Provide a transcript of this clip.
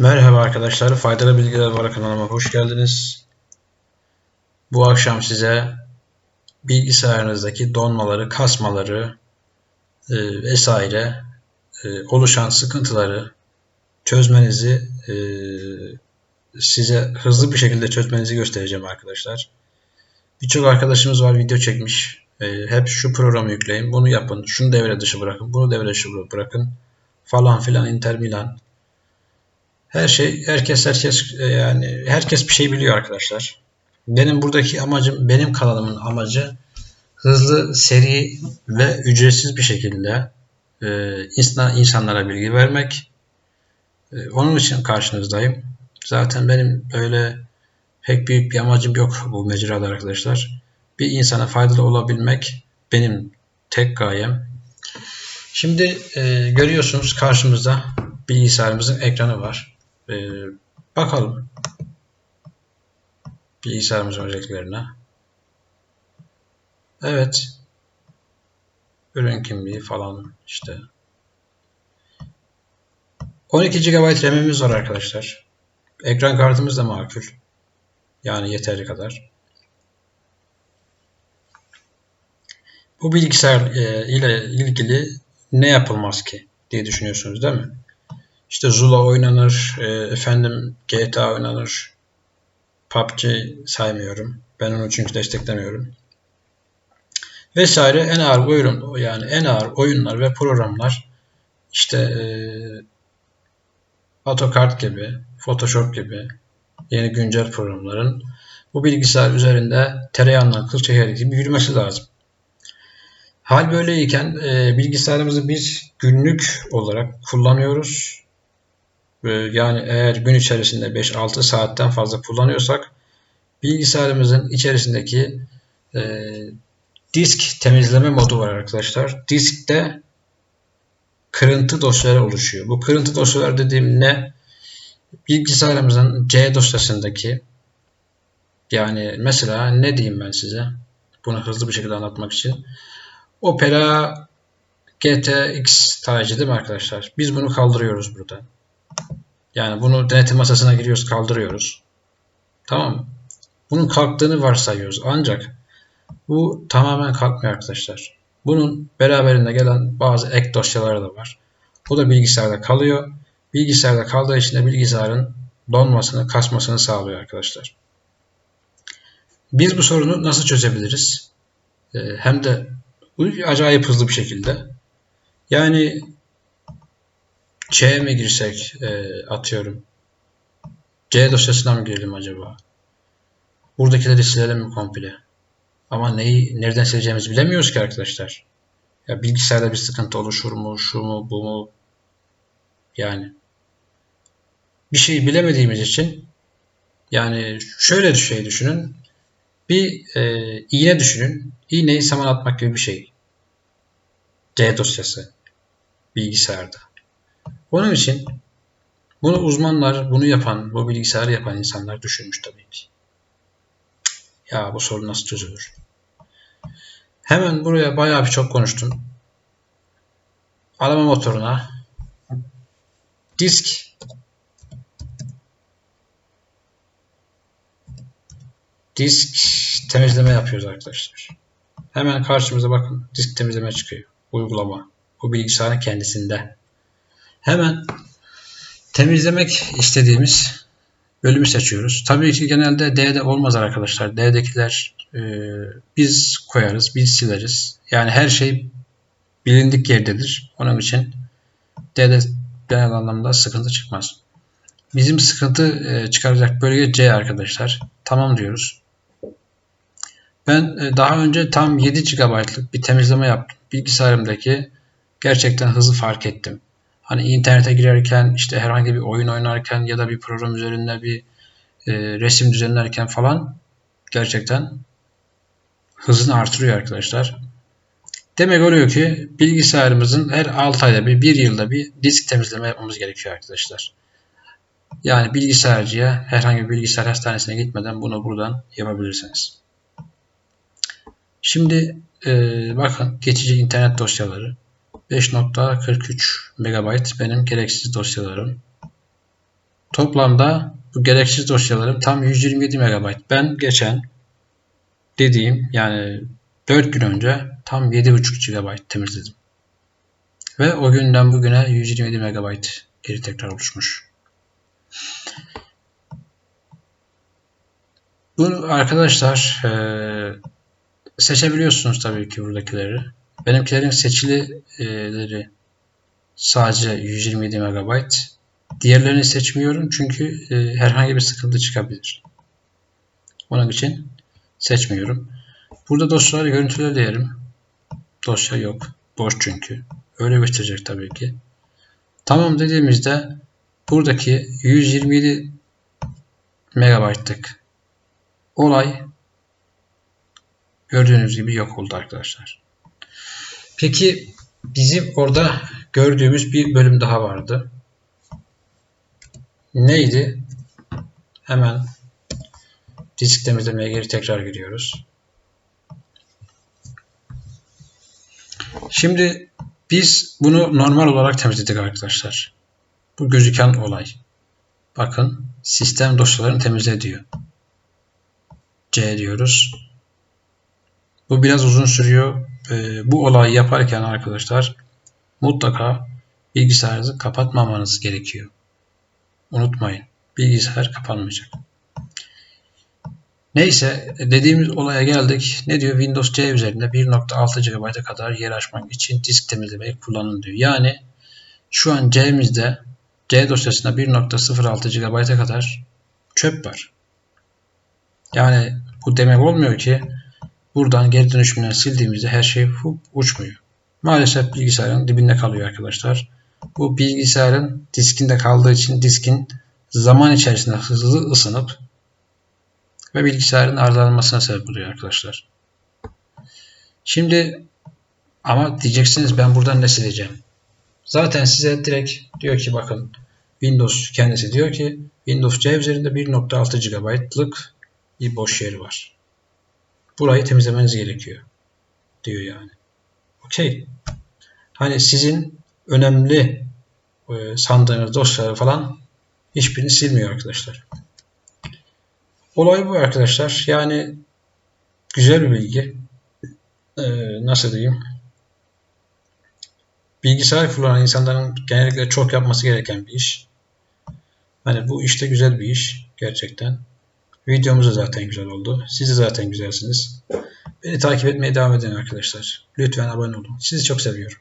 Merhaba arkadaşlar, Faydalı Bilgiler Var kanalıma hoş geldiniz. Bu akşam size bilgisayarınızdaki donmaları, kasmaları e, vesaire e, oluşan sıkıntıları çözmenizi e, size hızlı bir şekilde çözmenizi göstereceğim arkadaşlar. Birçok arkadaşımız var video çekmiş. E, hep şu programı yükleyin, bunu yapın, şunu devre dışı bırakın, bunu devre dışı bırakın falan filan Inter Milan her şey herkes herkes e, yani herkes bir şey biliyor arkadaşlar. Benim buradaki amacım benim kanalımın amacı hızlı, seri ve ücretsiz bir şekilde e, insan, insanlara bilgi vermek. E, onun için karşınızdayım. Zaten benim böyle pek büyük bir amacım yok bu mecrada arkadaşlar. Bir insana faydalı olabilmek benim tek gayem. Şimdi e, görüyorsunuz karşımızda bilgisayarımızın ekranı var. Ee, bakalım bilgisayarımızın özelliklerine. Evet. Ürün kimliği falan işte. 12 GB RAM'imiz var arkadaşlar. Ekran kartımız da makul. Yani yeteri kadar. Bu bilgisayar e, ile ilgili ne yapılmaz ki diye düşünüyorsunuz değil mi? İşte Zula oynanır, e, efendim GTA oynanır. PUBG saymıyorum. Ben onu çünkü desteklemiyorum. Vesaire en ağır oyun yani en ağır oyunlar ve programlar işte e, AutoCAD gibi, Photoshop gibi yeni güncel programların bu bilgisayar üzerinde tereyağından kıl çeker gibi yürümesi lazım. Hal böyleyken e, bilgisayarımızı biz günlük olarak kullanıyoruz yani eğer gün içerisinde 5-6 saatten fazla kullanıyorsak bilgisayarımızın içerisindeki e, disk temizleme modu var arkadaşlar. Diskte kırıntı dosyaları oluşuyor. Bu kırıntı dosyalar dediğim ne? Bilgisayarımızın C dosyasındaki yani mesela ne diyeyim ben size? Bunu hızlı bir şekilde anlatmak için. Opera GTX tacı değil mi arkadaşlar? Biz bunu kaldırıyoruz burada. Yani bunu denetim masasına giriyoruz, kaldırıyoruz. Tamam mı? Bunun kalktığını varsayıyoruz. Ancak bu tamamen kalkmıyor arkadaşlar. Bunun beraberinde gelen bazı ek dosyaları da var. Bu da bilgisayarda kalıyor. Bilgisayarda kaldığı için de bilgisayarın donmasını, kasmasını sağlıyor arkadaşlar. Biz bu sorunu nasıl çözebiliriz? Ee, hem de acayip hızlı bir şekilde. Yani C'ye mi girsek e, atıyorum. C dosyasına mı girelim acaba? Buradakileri silelim mi komple? Ama neyi nereden sileceğimizi bilemiyoruz ki arkadaşlar. Ya bilgisayarda bir sıkıntı oluşur mu, şu mu, bu mu? Yani bir şeyi bilemediğimiz için yani şöyle bir şey düşünün. Bir e, iğne düşünün. İğneyi saman atmak gibi bir şey. C dosyası bilgisayarda. Onun için bunu uzmanlar, bunu yapan, bu bilgisayarı yapan insanlar düşünmüş tabii ki. Ya bu sorun nasıl çözülür? Hemen buraya bayağı bir çok konuştum. Arama motoruna disk disk temizleme yapıyoruz arkadaşlar. Hemen karşımıza bakın disk temizleme çıkıyor. Uygulama. Bu bilgisayarın kendisinde. Hemen temizlemek istediğimiz bölümü seçiyoruz. Tabii ki genelde D'de olmaz arkadaşlar. D'dekiler e, biz koyarız, biz sileriz. Yani her şey bilindik yerdedir. Onun için D'de genel anlamda sıkıntı çıkmaz. Bizim sıkıntı e, çıkaracak bölge C arkadaşlar. Tamam diyoruz. Ben e, daha önce tam 7 GB'lık bir temizleme yaptım. Bilgisayarımdaki gerçekten hızı fark ettim. Hani internete girerken işte herhangi bir oyun oynarken ya da bir program üzerinde bir e, resim düzenlerken falan gerçekten hızını artırıyor arkadaşlar. Demek oluyor ki bilgisayarımızın her 6 ayda bir, 1 yılda bir disk temizleme yapmamız gerekiyor arkadaşlar. Yani bilgisayarcıya herhangi bir bilgisayar hastanesine gitmeden bunu buradan yapabilirsiniz. Şimdi e, bakın geçici internet dosyaları 5.43 MB benim gereksiz dosyalarım. toplamda bu gereksiz dosyalarım tam 127 MB. Ben geçen dediğim yani 4 gün önce tam 7.5 GB temizledim. Ve o günden bugüne 127 MB geri tekrar oluşmuş. Bu arkadaşlar e, seçebiliyorsunuz tabii ki buradakileri. Benimkilerin seçilileri sadece 127 MB. Diğerlerini seçmiyorum çünkü e, herhangi bir sıkıntı çıkabilir. Onun için seçmiyorum. Burada dosyaları görüntüle diyelim. Dosya yok. Boş çünkü. Öyle gösterecek tabii ki. Tamam dediğimizde buradaki 127 megabaytlık olay gördüğünüz gibi yok oldu arkadaşlar. Peki bizim orada gördüğümüz bir bölüm daha vardı. Neydi? Hemen disk temizlemeye geri tekrar giriyoruz. Şimdi biz bunu normal olarak temizledik arkadaşlar. Bu gözüken olay. Bakın sistem dosyalarını temizle diyor. C diyoruz. Bu biraz uzun sürüyor. Ee, bu olayı yaparken arkadaşlar mutlaka bilgisayarınızı kapatmamanız gerekiyor. Unutmayın. Bilgisayar kapanmayacak. Neyse dediğimiz olaya geldik. Ne diyor? Windows C üzerinde 1.6 GB'a kadar yer açmak için disk temizlemeyi kullanın diyor. Yani şu an C'mizde C dosyasında 1.06 GB'a kadar çöp var. Yani bu demek olmuyor ki buradan geri dönüşümden sildiğimizde her şey hup, uçmuyor. Maalesef bilgisayarın dibinde kalıyor arkadaşlar. Bu bilgisayarın diskinde kaldığı için diskin zaman içerisinde hızlı ısınıp ve bilgisayarın arızalanmasına sebep oluyor arkadaşlar. Şimdi ama diyeceksiniz ben buradan ne sileceğim? Zaten size direkt diyor ki bakın Windows kendisi diyor ki Windows C üzerinde 1.6 GB'lık bir boş yeri var. Burayı temizlemeniz gerekiyor. Diyor yani. Okey. Hani sizin önemli e, sandığınız dosyaları falan hiçbirini silmiyor arkadaşlar. Olay bu arkadaşlar. Yani güzel bir bilgi. Ee, nasıl diyeyim? Bilgisayar kullanan insanların genellikle çok yapması gereken bir iş. Hani bu işte güzel bir iş gerçekten. Videomuz da zaten güzel oldu. Siz de zaten güzelsiniz. Beni takip etmeye devam edin arkadaşlar. Lütfen abone olun. Sizi çok seviyorum.